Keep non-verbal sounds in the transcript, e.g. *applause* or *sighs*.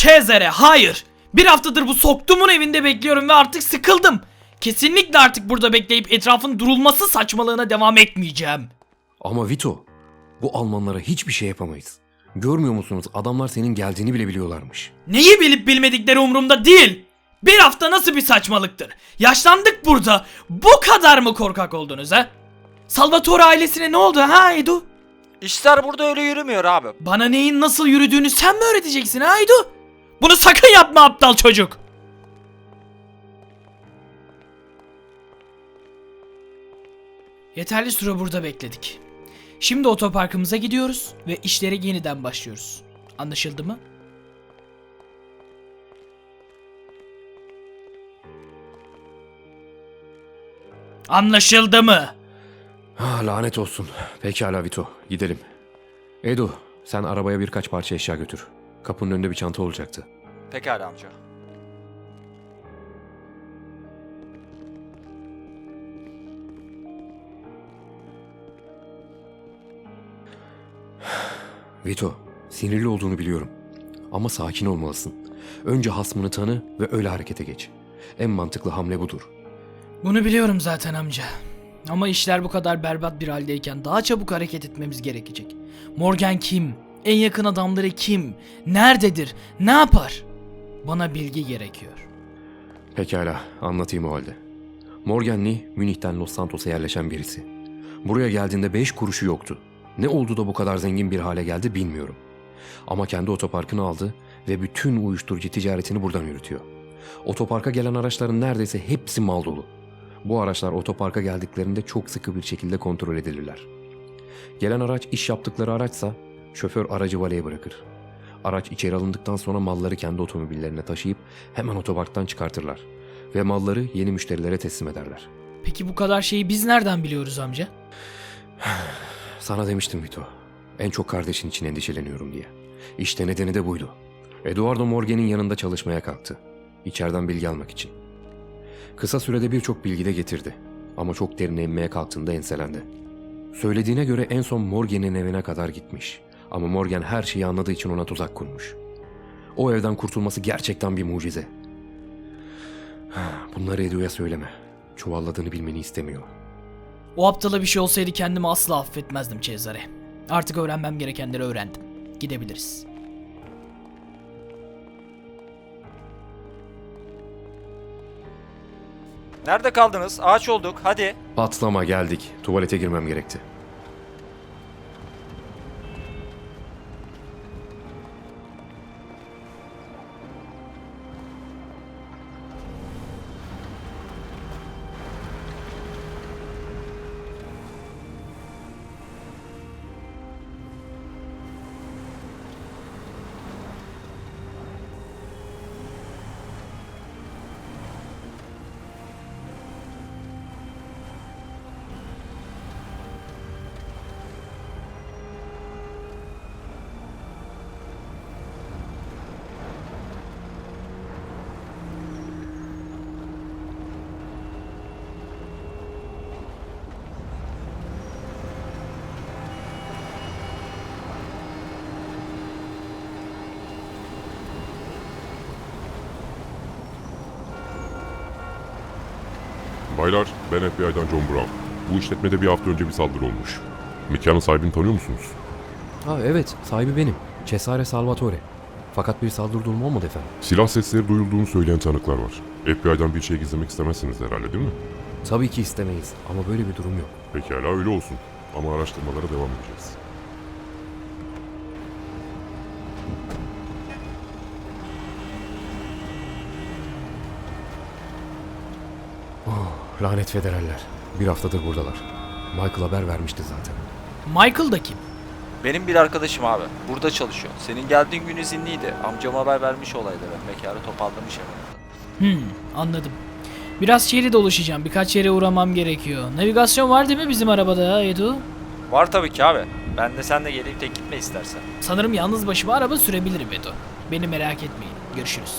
Cezere hayır. Bir haftadır bu soktumun evinde bekliyorum ve artık sıkıldım. Kesinlikle artık burada bekleyip etrafın durulması saçmalığına devam etmeyeceğim. Ama Vito, bu Almanlara hiçbir şey yapamayız. Görmüyor musunuz adamlar senin geldiğini bile biliyorlarmış. Neyi bilip bilmedikleri umurumda değil. Bir hafta nasıl bir saçmalıktır? Yaşlandık burada. Bu kadar mı korkak oldunuz ha? Salvatore ailesine ne oldu ha Edu? İşler burada öyle yürümüyor abi. Bana neyin nasıl yürüdüğünü sen mi öğreteceksin ha Edu? Bunu sakın yapma aptal çocuk. Yeterli süre burada bekledik. Şimdi otoparkımıza gidiyoruz ve işlere yeniden başlıyoruz. Anlaşıldı mı? Anlaşıldı mı? Ah, lanet olsun. Pekala Vito, gidelim. Edu, sen arabaya birkaç parça eşya götür. Kapının önünde bir çanta olacaktı. Pekala amca. *sighs* Vito, sinirli olduğunu biliyorum. Ama sakin olmalısın. Önce hasmını tanı ve öyle harekete geç. En mantıklı hamle budur. Bunu biliyorum zaten amca. Ama işler bu kadar berbat bir haldeyken daha çabuk hareket etmemiz gerekecek. Morgan kim? En yakın adamları kim? Nerededir? Ne yapar? Bana bilgi gerekiyor. Pekala, anlatayım o halde. Morgan Lee, Münih'ten Los Santos'a yerleşen birisi. Buraya geldiğinde beş kuruşu yoktu. Ne oldu da bu kadar zengin bir hale geldi bilmiyorum. Ama kendi otoparkını aldı ve bütün uyuşturucu ticaretini buradan yürütüyor. Otoparka gelen araçların neredeyse hepsi mal dolu. Bu araçlar otoparka geldiklerinde çok sıkı bir şekilde kontrol edilirler. Gelen araç iş yaptıkları araçsa şoför aracı valeye bırakır. Araç içeri alındıktan sonra malları kendi otomobillerine taşıyıp hemen otoparktan çıkartırlar. Ve malları yeni müşterilere teslim ederler. Peki bu kadar şeyi biz nereden biliyoruz amca? *sighs* Sana demiştim Vito. En çok kardeşin için endişeleniyorum diye. İşte nedeni de buydu. Eduardo Morgan'in yanında çalışmaya kalktı. İçeriden bilgi almak için. Kısa sürede birçok bilgi de getirdi. Ama çok derine inmeye kalktığında enselendi. Söylediğine göre en son Morgan'in evine kadar gitmiş. Ama Morgan her şeyi anladığı için ona tuzak kurmuş. O evden kurtulması gerçekten bir mucize. *sighs* Bunları Edu'ya söyleme. Çuvalladığını bilmeni istemiyor. O aptala bir şey olsaydı kendimi asla affetmezdim Cezare. Artık öğrenmem gerekenleri öğrendim. Gidebiliriz. Nerede kaldınız? Ağaç olduk. Hadi. Patlama geldik. Tuvalete girmem gerekti. Baylar, ben FBI'dan John Brown. Bu işletmede bir hafta önce bir saldırı olmuş. Mekanın sahibini tanıyor musunuz? Ha evet, sahibi benim. Cesare Salvatore. Fakat bir saldırı durumu olmadı efendim. Silah sesleri duyulduğunu söyleyen tanıklar var. FBI'dan bir şey gizlemek istemezsiniz herhalde değil mi? Tabii ki istemeyiz ama böyle bir durum yok. Pekala öyle olsun. Ama araştırmalara devam edeceğiz. Lanet federaller. Bir haftadır buradalar. Michael haber vermişti zaten. Michael da kim? Benim bir arkadaşım abi. Burada çalışıyor. Senin geldiğin gün izinliydi. Amcam haber vermiş olayları. Mekanı toparlamış hemen. Hmm, anladım. Biraz şehri dolaşacağım. Birkaç yere uğramam gerekiyor. Navigasyon var değil mi bizim arabada ya Edu? Var tabii ki abi. Ben de sen de gelip tek gitme istersen. Sanırım yalnız başıma araba sürebilirim Edu. Beni merak etmeyin. Görüşürüz.